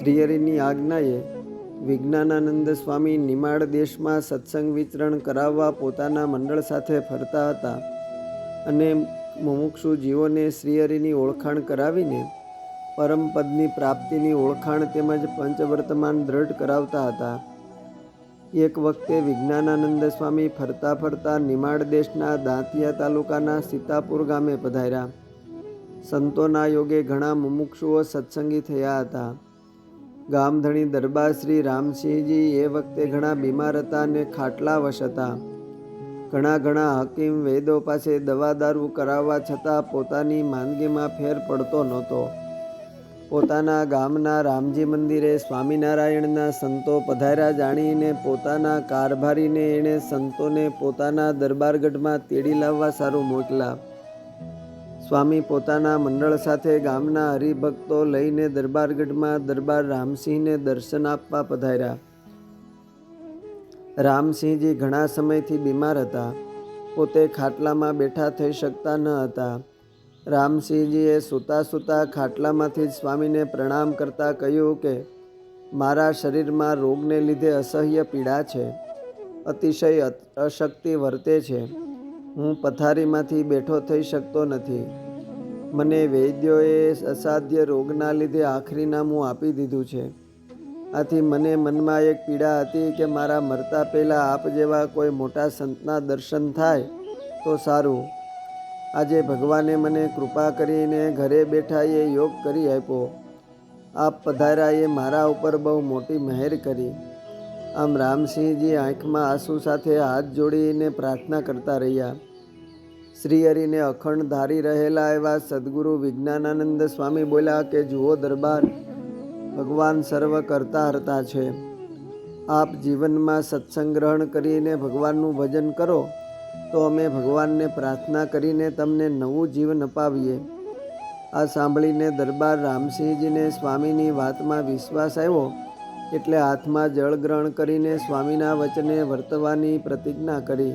શ્રીહરિની આજ્ઞાએ વિજ્ઞાનાનંદ સ્વામી નિમાડ દેશમાં સત્સંગ વિચરણ કરાવવા પોતાના મંડળ સાથે ફરતા હતા અને મુમુક્ષુ જીવોને શ્રીહરિની ઓળખાણ કરાવીને પરમપદની પ્રાપ્તિની ઓળખાણ તેમજ પંચવર્તમાન દ્રઢ કરાવતા હતા. એક વખતે વિજ્ઞાનાનંદ સ્વામી ફરતા ફરતા નિમાડ દેશના દાંતિયા તાલુકાના સીતાપુર ગામે પધાર્યા. સંતોના યોગે ઘણા મુમુક્ષુઓ સત્સંગી થયા હતા. ગામધણી દરબાર શ્રી રામસિંહજી એ વખતે ઘણા બીમાર હતા અને ખાટલાવશ હતા. ઘણા ઘણા હકીમ વેદો પાસે દવા દારૂ કરાવવા છતાં પોતાની માંદગીમાં ફેર પડતો નહોતો. પોતાના ગામના રામજી મંદિરે સ્વામિનારાયણના સંતો પધાર્યા જાણીને પોતાના કારભારીને એણે સંતોને પોતાના દરબારગઢમાં તેડી લાવવા સારું મોકલા સ્વામી પોતાના મંડળ સાથે ગામના હરિભક્તો લઈને દરબારગઢમાં દરબાર રામસિંહને દર્શન આપવા પધાર્યા. રામસિંહજી ઘણા સમયથી બીમાર હતા. પોતે ખાટલામાં બેઠા થઈ શકતા ન હતા. રામસિંહજીએ સૂતા સૂતા ખાટલામાંથી જ સ્વામીને પ્રણામ કરતા કહ્યું કે, મારા શરીરમાં રોગને લીધે અસહ્ય પીડા છે. અતિશય અશક્તિ વર્તે છે. હું પથારીમાંથી બેઠો થઈ શકતો નથી. મને વૈદ્યોએ અસાધ્ય રોગના લીધે આખરી નામું આપી દીધું છે. આથી મને મનમાં એક પીડા હતી કે મારા મરતા પહેલાં આપ જેવા કોઈ મોટા સંતના દર્શન થાય તો સારું. આજે ભગવાને મને કૃપા કરીને ઘરે બેઠા એ યોગ કરી આપ્યો. આપ પધાર્યા મારા ઉપર બહુ મોટી મહેર કરી. આમ રામસિંહજી આંખમાં આંસુ સાથે હાથ જોડીને પ્રાર્થના કરતા રહ્યા. શ્રીહરિને અખંડ ધારી રહેલા એવા સદગુરુ વિજ્ઞાનાનંદ સ્વામી બોલ્યા કે, જુઓ દરબાર, ભગવાન સર્વ કરતા હરતા છે. આપ જીવનમાં સત્સંગ ગ્રહણ કરીને ભગવાનનું ભજન કરો, તો અમે ભગવાનને પ્રાર્થના કરીને તમને નવું જીવન અપાવીએ. આ સાંભળીને દરબાર રામસિંહજીને સ્વામીની વાતમાં વિશ્વાસ આવ્યો, એટલે હાથમાં જળ ગ્રહણ કરીને સ્વામીના વચને વર્તવાની પ્રતિજ્ઞા કરી.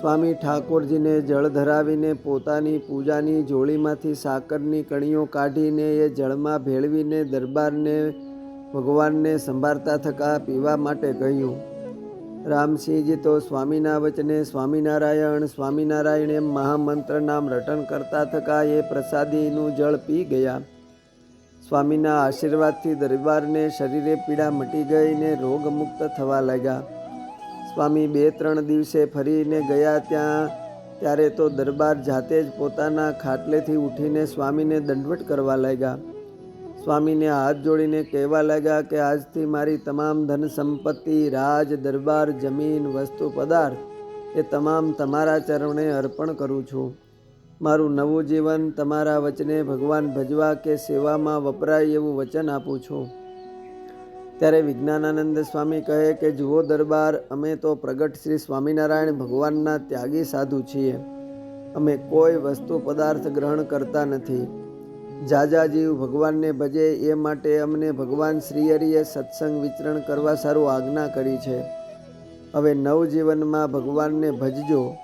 સ્વામી ઠાકોરજીને જળ ધરાવીને પોતાની પૂજાની જોળીમાંથી સાકરની કણીઓ કાઢીને એ જળમાં ભેળવીને દરબારને ભગવાનને સંભાળતા થકા પીવા માટે કહ્યું. રામસિંહજી તો સ્વામીના વચને સ્વામિનારાયણ સ્વામિનારાયણ એમ મહામંત્ર નામ રટન કરતા થકા એ પ્રસાદીનું જળ પી ગયા. સ્વામીના આશીર્વાદથી દરબારને શરીરે પીડા મટી ગઈને રોગમુક્ત થવા લાગ્યા. સ્વામી બે ત્રણ દિવસે ફરીને ગયા ત્યાં. ત્યારે તો દરબાર જાતે જ પોતાના ખાટલેથી ઉઠીને સ્વામીને દંડવટ કરવા લાગ્યા. સ્વામીને હાથ જોડીને કહેવા લાગ્યા કે આજથી મારી તમામ ધન સંપત્તિ, રાજ, દરબાર, જમીન, વસ્તુ, પદાર્થ એ તમામ તમારા ચરણે અર્પણ કરું છું. મારું નવું જીવન તમારા વચને ભગવાન ભજવા કે સેવામાં વપરાય એવું વચન આપું છું. ત્યારે વિજ્ઞાનાનંદ સ્વામી કહે કે, જુઓ દરબાર, અમે તો પ્રગટ શ્રી સ્વામિનારાયણ ભગવાનના ત્યાગી સાધુ છીએ. અમે કોઈ વસ્તુ પદાર્થ ગ્રહણ કરતા નથી. જાજા જીવ ભગવાનને ભજે, એ માટે અમને ભગવાન શ્રીહરિએ સત્સંગ વિતરણ કરવા સારું આજ્ઞા કરી છે. હવે નવજીવનમાં ભગવાનને ભજજો.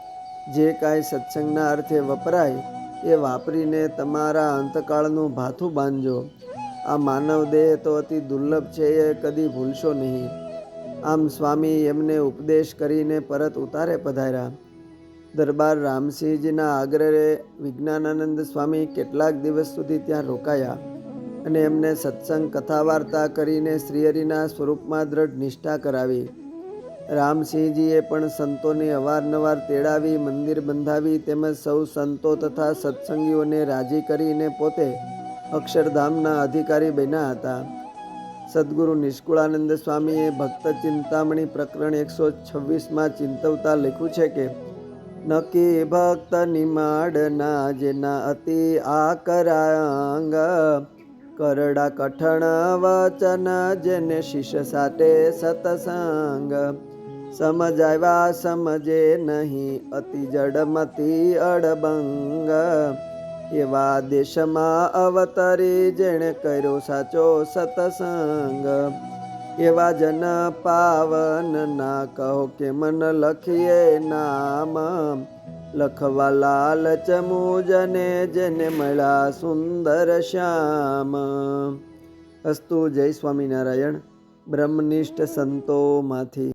જે કાંઈ સત્સંગના અર્થે વપરાય, એ વાપરીને તમારા અંતકાળનું ભાથું બાંધજો. આ માનવ દેહ તો અતિ દુર્લભ છે, એ કદી ભૂલશો નહીં. આમ સ્વામી એમને ઉપદેશ કરીને પરત ઉતારે પધાર્યા. દરબાર રામસિંહજીના આગ્રહે વિજ્ઞાનાનંદ સ્વામી કેટલાક દિવસ સુધી ત્યાં રોકાયા અને એમને સત્સંગ કથા વાર્તા કરીને શ્રીહરિના સ્વરૂપમાં દ્રઢ નિષ્ઠા કરાવી. રામસિંહજીએ પણ સંતોને અવારનવાર તેડાવી, મંદિર બંધાવી તેમજ સૌ સંતો તથા સત્સંગીઓને રાજી કરીને પોતે અક્ષરધામના અધિકારી બન્યા હતા. સદગુરુ નિષ્કુળાનંદ સ્વામીએ ભક્ત ચિંતામણી પ્રકરણ એકસો છવ્વીસમાં ચિંતવતા લખ્યું છે કે નકી ભક્ત નિમાડના જેના અતિ આકરાંગ. કરડા કઠણ વચન જેને શિષ સાથે સતસંગ. સમજાવ્યા સમજે નહીં અતિ જડમતી અડબંગ. એવા દેશમાં અવતરી જેણે કર્યો સાચો સતસંગ. એવા જન પાવન ના કહો કે મન લખીએ નામ. લખવા લાલચ મુજને જેને મળ્યા સુંદર શ્યામ. અસ્તુ જય સ્વામિનારાયણ, બ્રહ્મનિષ્ઠ સંતોમાંથી.